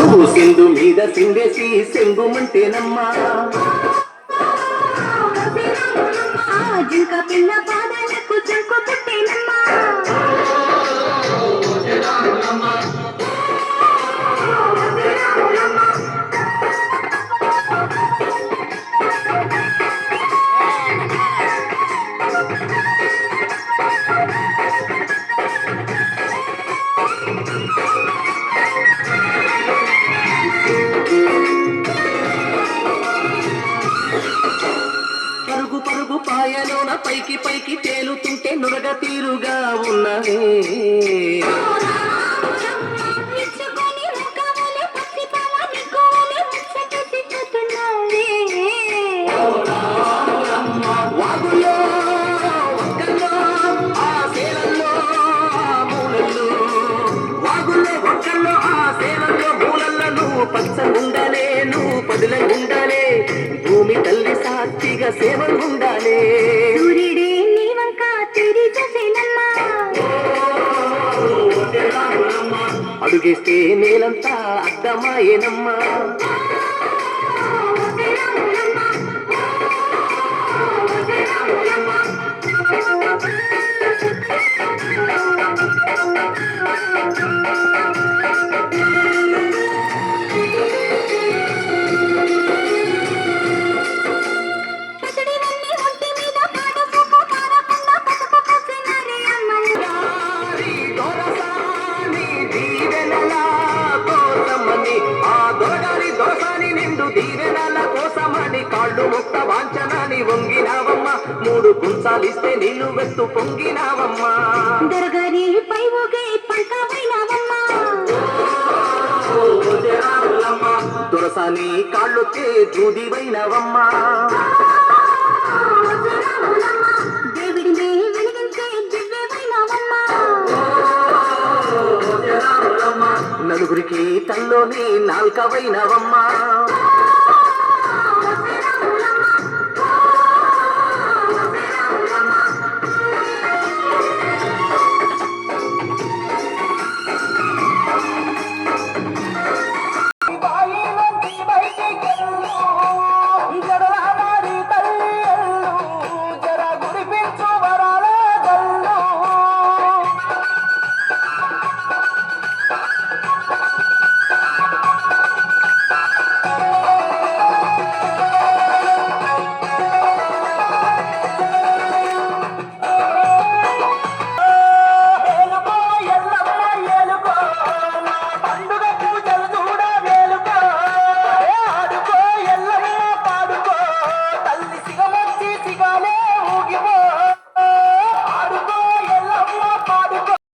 నువ్వు సింధు మీద సిందేసి సెంగుమంటేనమ్మా. జింక పిల్ల పాదాలకు పరుగు పాయలోన పైకి పైకి తేలుతుంటే నురగ తీరుగా ఉన్నదే. సేవలు ఉండాలే సూర్యుడే నీ వంక తిరిగి చూసేనమ్మా. అడుగేస్తే నేలంతా అద్దమాయేనమ్మా వంగినావమ్మ. మూడు కుంచాలిస్తే నీళ్ళు వెత్తు పొంగినావమ్మా. దొరగారి పై ఊగే పంటమైనవమ్మా దొరసాని కాళ్ళొచ్చే దూదివైనవమ్మా నలుగురికి తల్లోని నాల్కవైనవమ్మా.